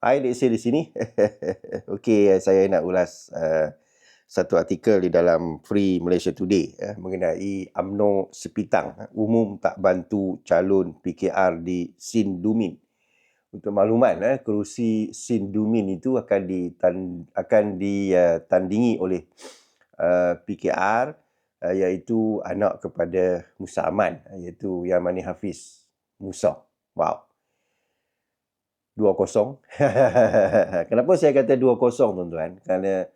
Hai, Dek Sir di sini. Okey, saya nak ulas uh, satu artikel di dalam Free Malaysia Today uh, mengenai UMNO Sepitang. Uh, umum tak bantu calon PKR di Sindumin. Untuk maklumat, uh, kerusi Sindumin itu akan ditan akan ditandingi oleh uh, PKR uh, iaitu anak kepada Musa Aman iaitu Yamani Hafiz Musa. Wow. 2-0. Kenapa saya kata 2-0 tuan-tuan? Kerana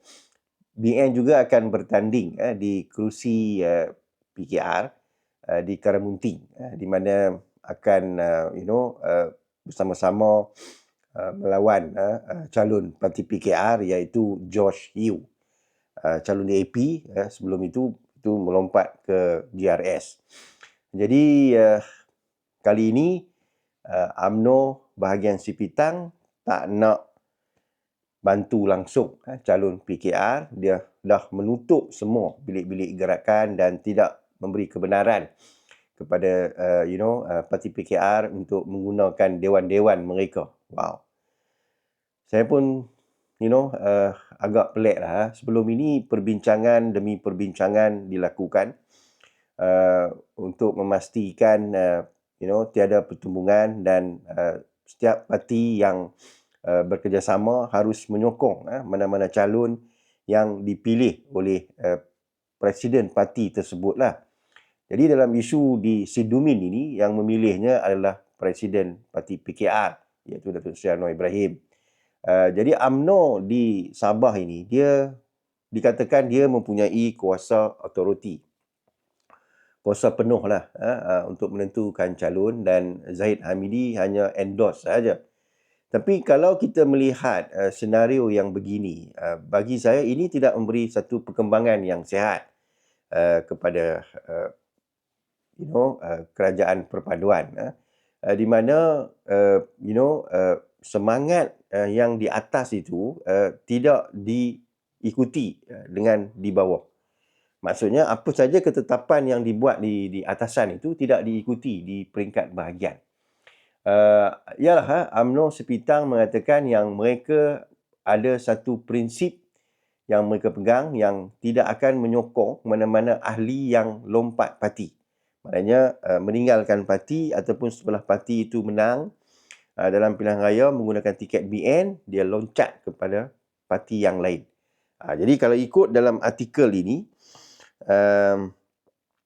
BN juga akan bertanding eh, di kerusi eh, PKR eh, di Karamunting uh, di mana akan uh, you know uh, bersama-sama uh, melawan uh, calon parti PKR iaitu Josh Yu. Uh, calon DAP uh, sebelum itu itu melompat ke GRS. Jadi uh, kali ini uh, AMNO bahagian Sipitang tak nak bantu langsung uh, calon PKR dia dah menutup semua bilik-bilik gerakan dan tidak memberi kebenaran kepada uh, you know uh, parti PKR untuk menggunakan dewan-dewan mereka. Wow. Saya pun you know uh, agak pelik lah. Sebelum ini perbincangan demi perbincangan dilakukan uh, untuk memastikan uh, you know tiada pertumbungan dan uh, setiap parti yang uh, bekerjasama harus menyokong uh, mana-mana calon yang dipilih oleh uh, presiden parti tersebutlah. Jadi dalam isu di Sidumin ini yang memilihnya adalah presiden parti PKR iaitu Datuk Seri Anwar Ibrahim. Uh, jadi AMNO di Sabah ini dia dikatakan dia mempunyai kuasa autoriti kuasa penuh lah uh, untuk menentukan calon dan Zahid Hamidi hanya endorse saja. Tapi kalau kita melihat uh, senario yang begini, uh, bagi saya ini tidak memberi satu perkembangan yang sihat uh, kepada uh, you know uh, kerajaan perpaduan uh, uh, di mana uh, you know uh, semangat uh, yang di atas itu uh, tidak diikuti uh, dengan di bawah. Maksudnya apa saja ketetapan yang dibuat di di atasan itu tidak diikuti di peringkat bahagian. Uh, yalah, ha, UMNO Sepitang mengatakan yang mereka ada satu prinsip yang mereka pegang yang tidak akan menyokong mana-mana ahli yang lompat parti. Maknanya uh, meninggalkan parti ataupun sebelah parti itu menang uh, dalam pilihan raya menggunakan tiket BN, dia loncat kepada parti yang lain. Uh, jadi kalau ikut dalam artikel ini, um,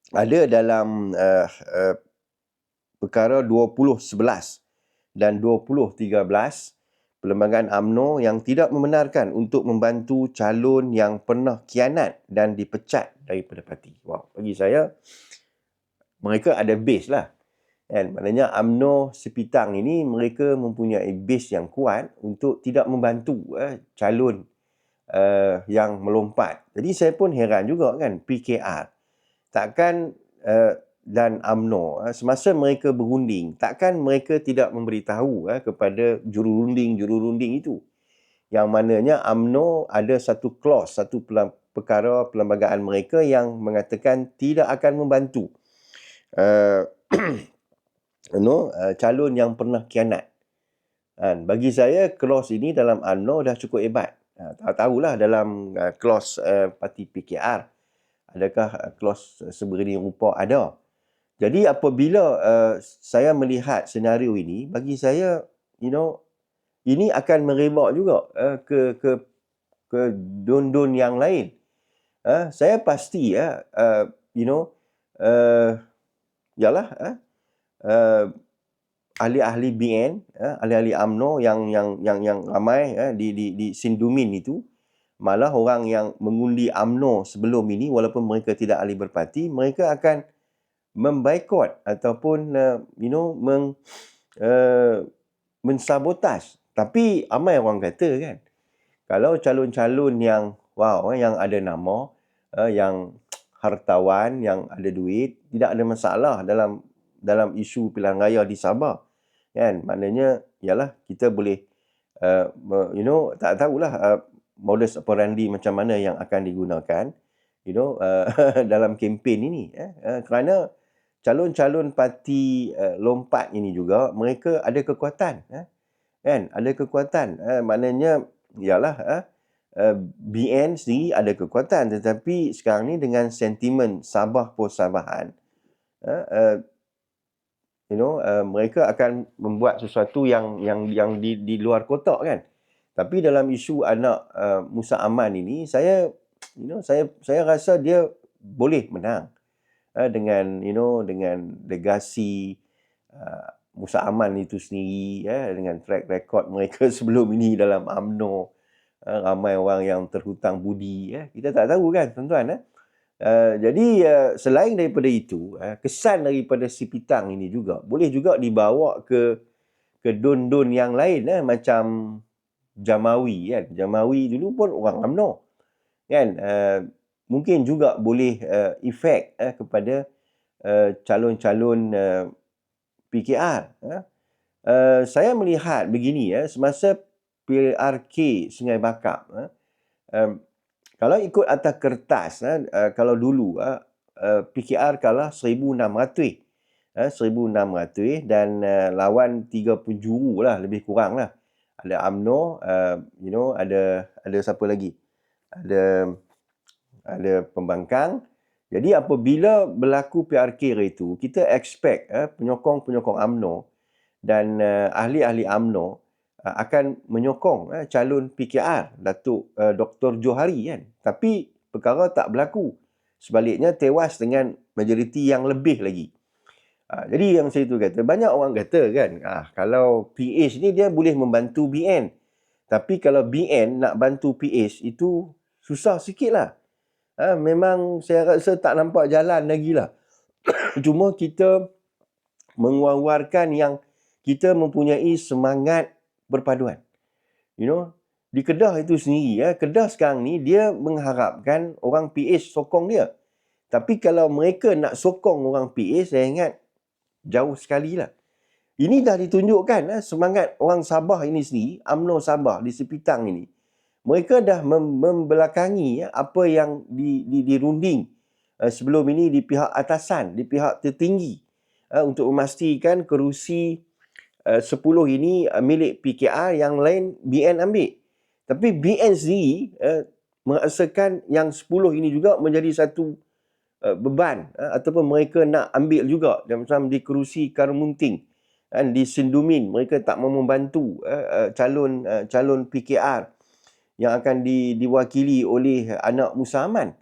ada dalam uh, uh, perkara 2011 dan 2013 Perlembagaan AMNO yang tidak membenarkan untuk membantu calon yang pernah kianat dan dipecat daripada parti. Wow, bagi saya mereka ada base lah. Kan? Maknanya AMNO Sepitang ini mereka mempunyai base yang kuat untuk tidak membantu eh, calon uh, yang melompat. Jadi saya pun heran juga kan PKR. Takkan uh, dan AMNO uh, semasa mereka berunding, takkan mereka tidak memberitahu uh, kepada jururunding-jururunding itu. Yang mananya AMNO ada satu clause, satu perkara perlembagaan mereka yang mengatakan tidak akan membantu uh, you know, uh, calon yang pernah kianat. Dan bagi saya, clause ini dalam AMNO dah cukup hebat. Uh, tahulah dalam uh, clause uh, parti PKR adakah uh, clause sebegini rupa ada. Jadi apabila uh, saya melihat senario ini bagi saya you know ini akan merebak juga ke ke ke don-don yang lain. Saya pasti ya you know uh, yalah uh, uh, ahli-ahli BN, eh, ahli-ahli AMNO yang yang yang yang ramai eh, di di di Sindumin itu malah orang yang mengundi AMNO sebelum ini walaupun mereka tidak ahli berparti, mereka akan membaikot ataupun uh, you know meng uh, mensabotaj. Tapi ramai orang kata kan kalau calon-calon yang wow yang ada nama, uh, yang hartawan, yang ada duit, tidak ada masalah dalam dalam isu pilihan raya di Sabah kan maknanya ialah kita boleh uh, you know tak tahulah uh, modus operandi macam mana yang akan digunakan you know uh, dalam kempen ini eh uh, kerana calon-calon parti uh, lompat ini juga mereka ada kekuatan eh Kan? Ada kekuatan. Uh, maknanya, ialah uh, uh, BN sendiri ada kekuatan. Tetapi sekarang ni dengan sentimen Sabah Persabahan, uh, uh, you know, uh, mereka akan membuat sesuatu yang yang yang di, di luar kotak kan. Tapi dalam isu anak uh, Musa Aman ini, saya you know, saya saya rasa dia boleh menang uh, dengan you know dengan legasi uh, Musa Aman itu sendiri ya dengan track record mereka sebelum ini dalam AMNO uh, ramai orang yang terhutang budi ya kita tak tahu kan tuan-tuan eh? Uh, jadi uh, selain daripada itu uh, kesan daripada si pitang ini juga boleh juga dibawa ke ke don-don yang lain eh? macam Jamawi kan Jamawi dulu pun orang AMNO kan uh, mungkin juga boleh uh, efek uh, kepada uh, calon-calon uh, PKR. Ya. Uh, saya melihat begini ya, semasa PRK Sungai Bakap, ya, um, kalau ikut atas kertas, ya, uh, kalau dulu uh, uh, PKR kalah 1,600. Uh, 1,600 dan lawan tiga penjuru lah, lebih kurang lah. Ada AMNO, uh, you know, ada ada siapa lagi? Ada ada pembangkang, jadi apabila berlaku PRK itu, kita expect eh, penyokong-penyokong AMNO dan uh, ahli-ahli AMNO uh, akan menyokong eh, calon PKR, Datuk uh, Dr. Johari kan. Tapi perkara tak berlaku. Sebaliknya tewas dengan majoriti yang lebih lagi. Uh, jadi yang saya tu kata, banyak orang kata kan, ah, kalau PH ni dia boleh membantu BN. Tapi kalau BN nak bantu PH itu susah sikit lah ha, memang saya rasa tak nampak jalan lagi lah. Cuma kita mengeluarkan yang kita mempunyai semangat berpaduan. You know, di Kedah itu sendiri, ya, Kedah sekarang ni dia mengharapkan orang PH sokong dia. Tapi kalau mereka nak sokong orang PH, saya ingat jauh sekali lah. Ini dah ditunjukkan eh, semangat orang Sabah ini sendiri, UMNO Sabah di Sepitang ini mereka dah mem- membelakangi ya, apa yang di, di, dirunding uh, sebelum ini di pihak atasan, di pihak tertinggi uh, untuk memastikan kerusi uh, 10 ini uh, milik PKR yang lain BN ambil. Tapi BN sendiri uh, merasakan yang 10 ini juga menjadi satu uh, beban uh, ataupun mereka nak ambil juga macam di kerusi Karamunting dan di Sindumin mereka tak mau membantu uh, uh, calon uh, calon PKR yang akan di, diwakili oleh anak Musa Aman.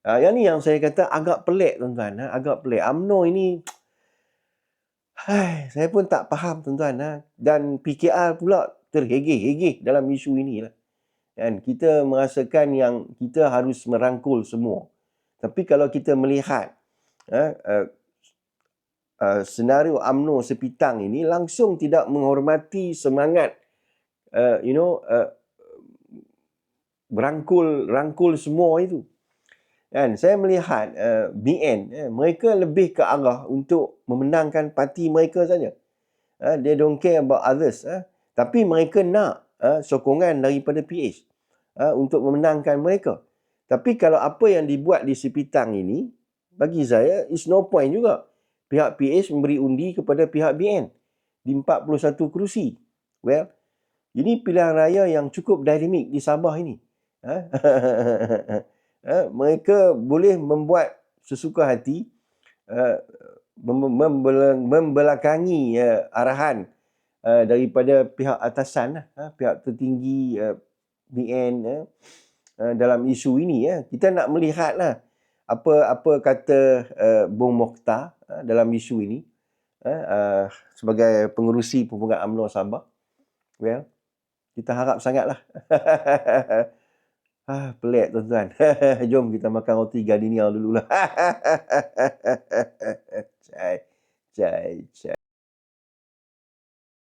Uh, yang ni yang saya kata agak pelik tuan-tuan. Ha? Agak pelik. UMNO ini, hai, saya pun tak faham tuan-tuan. Ha? Dan PKR pula terhegeh-hegeh dalam isu ini. Lah. Dan kita merasakan yang kita harus merangkul semua. Tapi kalau kita melihat uh, uh, uh, senario UMNO sepitang ini langsung tidak menghormati semangat uh, you know uh, berangkul rangkul semua itu. Dan saya melihat uh, eh, BN eh, mereka lebih ke arah untuk memenangkan parti mereka saja. Uh, they don't care about others. Uh. Tapi mereka nak uh, sokongan daripada PH uh, untuk memenangkan mereka. Tapi kalau apa yang dibuat di Sepitang ini, bagi saya, is no point juga. Pihak PH memberi undi kepada pihak BN di 41 kerusi. Well, ini pilihan raya yang cukup dinamik di Sabah ini. Ha? ha? mereka boleh membuat sesuka hati uh, membelakangi uh, arahan uh, daripada pihak atasan uh, pihak tertinggi uh, BN uh, uh, dalam isu ini ya kita nak melihatlah apa apa kata uh, Bung Mokhtar uh, dalam isu ini uh, uh, sebagai pengerusi pembukaan UMNO Sabah well kita harap sangatlah Ah, pelik tuan-tuan. Jom kita makan roti gardenia dulu lah. cai, cai.